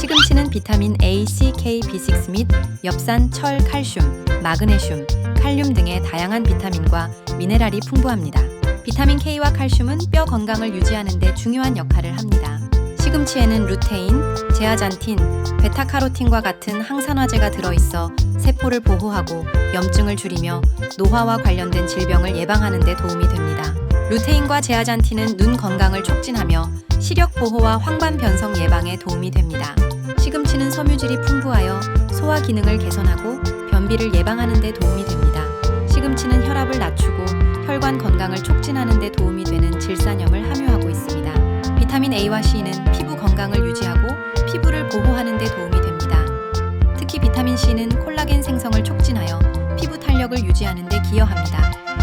시금치는 비타민 A, C, K, B6 및 엽산, 철, 칼슘, 마그네슘, 칼륨 등의 다양한 비타민과 미네랄이 풍부합니다. 비타민 K와 칼슘은 뼈 건강을 유지하는 데 중요한 역할을 합니다. 시금치에는 루테인, 제아잔틴, 베타카로틴과 같은 항산화제가 들어있어 세포를 보호하고 염증을 줄이며 노화와 관련된 질병을 예방하는 데 도움이 됩니다. 루테인과 제아잔틴은 눈 건강을 촉진하며 시력 보호와 황반 변성 예방에 도움이 됩니다. 시금치는 섬유질이 풍부하여 소화 기능을 개선하고 변비를 예방하는 데 도움이 됩니다. 시금치는 혈압을 낮추고 혈관 건강을 촉진하는 데 도움이 되는 질산염을 함유하고 있습니다. 비타민 A와 C는 피부 건강을 유지하고 피부를 보호하는 데 도움이 됩니다. 특히 비타민 C는 콜라겐 생성을 촉진하여 피부 탄력을 유지하는 데 기여합니다.